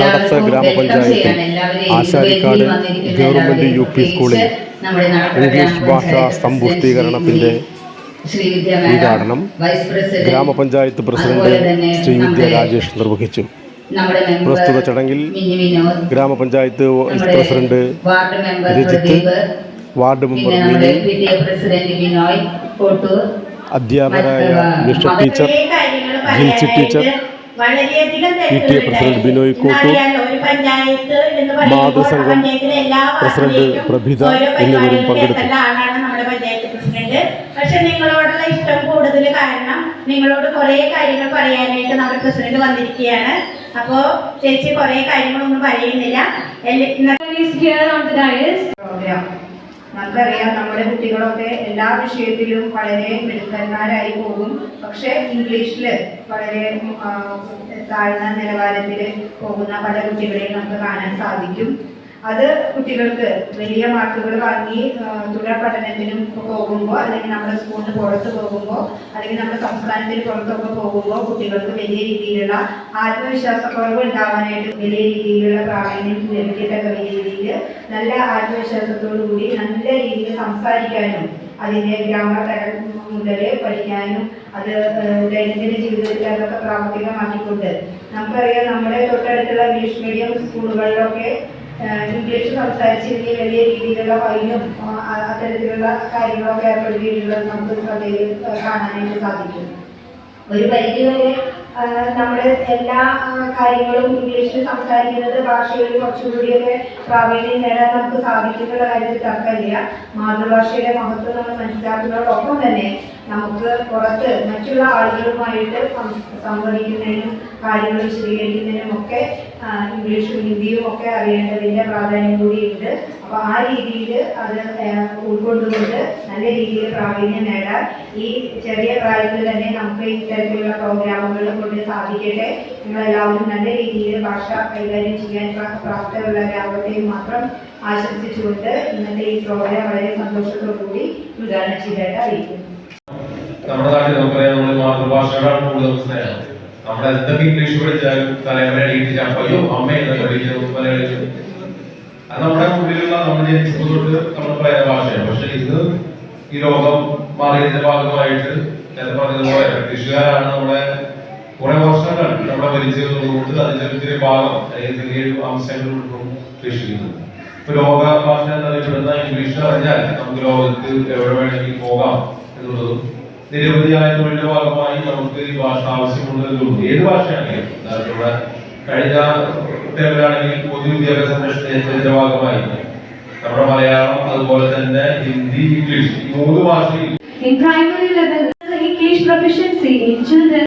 നടത്ത ഗ്രാമപഞ്ചായത്ത് welcome ചെയ്യാണ്. ആശാരിക്കാട് ഗവൺമെന്റ് യു പി സ്കൂളിൽ ഇംഗ്ലീഷ് ഭാഷാ സമ്പുഷ്ടീകരണത്തിന്റെ ഉദ്ഘാടനം ഗ്രാമപഞ്ചായത്ത് പ്രസിഡന്റ് ശ്രീ വിദ്യ ശ്രീവിദ്യ രാജേഷ് നിർവഹിച്ചു പ്രസ്തുത ചടങ്ങിൽ ഗ്രാമപഞ്ചായത്ത് vice president Rajith, ward member അധ്യാപകരായ bishop teacher Jincy teacher, P T A president Binoy Kottoor, മാതൃസംഘം പഞ്ചായത്തിലെ പ്രസിഡന്റ് പ്രഭിത ഓരോ എന്നിവരും പങ്കെടുത്തു. നമ്മുടെ പഞ്ചായത്ത് പ്രസിഡന്റ്. പക്ഷെ നിങ്ങളോടുള്ള ഇഷ്ടം കൂടുതൽ കാരണം നിങ്ങളോട് കുറെ കാര്യങ്ങൾ പറയാനായിട്ട് നമ്മുടെ പ്രസിഡന്റ് വന്നിരിക്കുകയാണ്. അപ്പോ ചേച്ചി കുറെ കാര്യങ്ങളൊന്നും പറയുന്നില്ല. പ്രോഗ്രാം നമുക്കറിയാം നമ്മുടെ കുട്ടികളൊക്കെ എല്ലാ വിഷയത്തിലും വളരെ മിടുക്കന്മാരായി പോകും. പക്ഷെ ഇംഗ്ലീഷിൽ വളരെ താഴ്ന്ന നിലവാരത്തിൽ പോകുന്ന പല കുട്ടികളെയും നമുക്ക് കാണാൻ സാധിക്കും. അത് കുട്ടികൾക്ക് വലിയ മാർക്കുകൾ വാങ്ങി തുടർ പഠനത്തിനും പോകുമ്പോൾ അല്ലെങ്കിൽ നമ്മുടെ സ്കൂളിന് പുറത്ത് പോകുമ്പോൾ അല്ലെങ്കിൽ നമ്മുടെ സംസ്ഥാനത്തിന് പുറത്തൊക്കെ പോകുമ്പോൾ കുട്ടികൾക്ക് വലിയ രീതിയിലുള്ള ആത്മവിശ്വാസക്കുറവ് ഉണ്ടാവാനായിട്ട് വലിയ രീതിയിലുള്ള പ്രാവീണ്യം ലഭിക്കത്തക്ക രീതിയിൽ നല്ല ആത്മവിശ്വാസത്തോടു കൂടി നല്ല രീതിയിൽ സംസാരിക്കാനും അതിന്റെ ഗ്രാമ തരം മുതൽ പഠിക്കാനും അത് ദൈനംദിന ജീവിതത്തിൽ അതൊക്കെ പ്രാവർത്തികമാക്കിക്കൊണ്ട്. നമുക്കറിയാം നമ്മുടെ തൊട്ടടുത്തുള്ള ഇംഗ്ലീഷ് മീഡിയം സ്കൂളുകളിലൊക്കെ ഇംഗ്ലീഷ് സംസാരിച്ചില്ലെങ്കിൽ വലിയ രീതിയിലുള്ള ഫൈനും അത്തരത്തിലുള്ള കാര്യങ്ങളൊക്കെ ഏർപ്പെടുത്തിയിട്ടുള്ളത് നമുക്ക് ശ്രദ്ധയിൽ കാണാനായിട്ട് സാധിക്കും. ഒരു പരിധി വരെ ആ, നമ്മുടെ എല്ലാ കാര്യങ്ങളും ഇംഗ്ലീഷിൽ സംസാരിക്കുന്നത് ഭാഷയിൽ കുറച്ചുകൂടിയൊക്കെ പ്രാവീണ്യം നേടാൻ നമുക്ക് സാധിക്കുന്നുള്ള കാര്യത്തിൽ തർക്കമില്ല. മാതൃഭാഷയുടെ മഹത്വം നമ്മൾ മനസ്സിലാക്കുന്നതോടൊപ്പം തന്നെ നമുക്ക് പുറത്ത് മറ്റുള്ള ആളുകളുമായിട്ട് സംവദിക്കുന്നതിനും കാര്യങ്ങൾ വിശദീകരിക്കുന്നതിനും ഇംഗ്ലീഷും ഹിന്ദിയും ഒക്കെ അറിയേണ്ടതിന്റെ പ്രാധാന്യം കൂടിയുണ്ട്. അപ്പോൾ ആ രീതിയിൽ അത് ഉൾക്കൊണ്ടുകൊണ്ട് നല്ല രീതിയിൽ പ്രാവീണ്യം നേടാൻ ഈ ചെറിയ പ്രായത്തിൽ തന്നെ നമുക്ക് ഇത്തരത്തിലുള്ള പ്രോഗ്രാമുകൾ കൊണ്ട് സാധിക്കട്ടെ. നിങ്ങളെല്ലാവരും നല്ല രീതിയിൽ ഭാഷ കൈകാര്യം ചെയ്യാൻ പ്ര- പ്രാപ്തരുള്ളവരാകട്ടെ മാത്രം ആശംസിച്ചുകൊണ്ട് ഇന്നത്തെ ഈ പ്രോഗ്രാം വളരെ സന്തോഷത്തോടുകൂടി ഉദ്ഘാടനം ചെയ്തതായിട്ട് അറിയിക്കുന്നു നമ്മുടെ നാട്ടിൽ നമുക്കറിയാം കൂടുതൽ സ്നേഹം നമ്മൾ എന്തൊക്കെ ഇംഗ്ലീഷ് പഠിച്ചാലും തലമുറ എഴുതിയിട്ട് അപ്പയോ അമ്മ പഠിക്കുന്നത് പഠിക്കുന്നു മലയാളി അത് നമ്മുടെ ഉള്ളിലുള്ള നമ്മൾ ജനിച്ചപ്പോൾ തൊട്ട് നമ്മൾ പറയുന്ന ഭാഷയാണ്. പക്ഷെ ഇത് ഈ ലോകം മാറിയതിന്റെ ഭാഗമായിട്ട് ഞാൻ പറഞ്ഞതുപോലെ ബ്രിട്ടീഷുകാരാണ് നമ്മുടെ കുറെ വർഷങ്ങൾ നമ്മളെ ഭരിച്ചതുകൊണ്ട് അതിന്റെ ചെറിയ ഭാഗം അല്ലെങ്കിൽ ചെറിയൊരു അംശങ്ങൾ ഉദ്ദേശിക്കുന്നത്. ഇപ്പൊ ലോക ഭാഷ എന്നറിയപ്പെടുന്ന ഇംഗ്ലീഷ് അറിഞ്ഞാൽ നമുക്ക് ലോകത്ത് എവിടെ വേണമെങ്കിൽ പോകാം എന്നുള്ളതും നിരവധിയായ തൊഴിലിന്റെ ഭാഗമായി നമുക്ക് ഈ ഭാഷ ആവശ്യമുള്ളതും ഏത് ഭാഷയാണെങ്കിലും. ഇവിടെ കഴിഞ്ഞ കുട്ടികളാണെങ്കിൽ പൊതുവിദ്യാഭ്യാസ സംരക്ഷണത്തിന്റെ ഭാഗമായി നമ്മുടെ മലയാളം അതുപോലെ തന്നെ ഹിന്ദി ഇംഗ്ലീഷ് മൂന്ന് ഭാഷയിൽ In primary level, English proficiency in children